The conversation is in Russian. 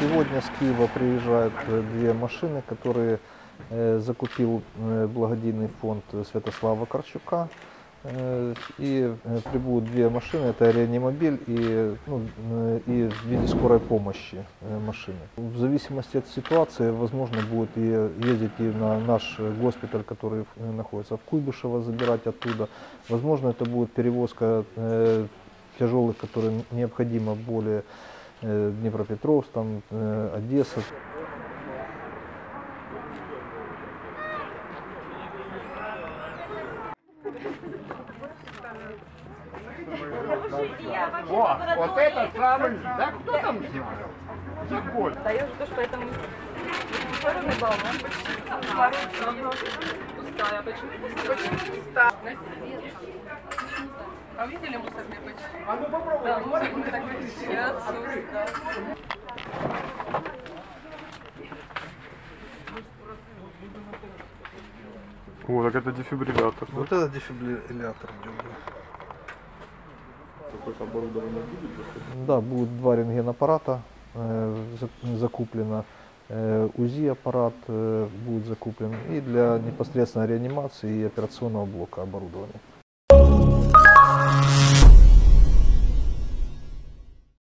Сегодня с Киева приезжают э, две машины, которые э, закупил э, благодійный фонд Святослава Вакарчука. Э, И прибудут две машины, это реанимобиль и, ну, и в виде скорой помощи машины. В зависимости от ситуации, возможно, будет и ездить и на наш госпиталь, который находится в Куйбышево, забирать оттуда. Возможно, это будет перевозка тяжелых, которые необходимо более Днепропетровск, там, э, Одесса. О, вот это самый... Да кто там снял? Николь. Да я жду, что это мусорный баллон. Пустая. Почему пустая? Почему пустая? А видели мусорный бачок? А ну попробуй. Да, мусорный такой отсутствует. О, так это дефибриллятор. Вот это дефибриллятор. Какое-то оборудование будет? Да, будет два рентгенаппарата э, за- закуплено, э, УЗИ аппарат э, будет закуплен и для непосредственно реанимации и операционного блока оборудования.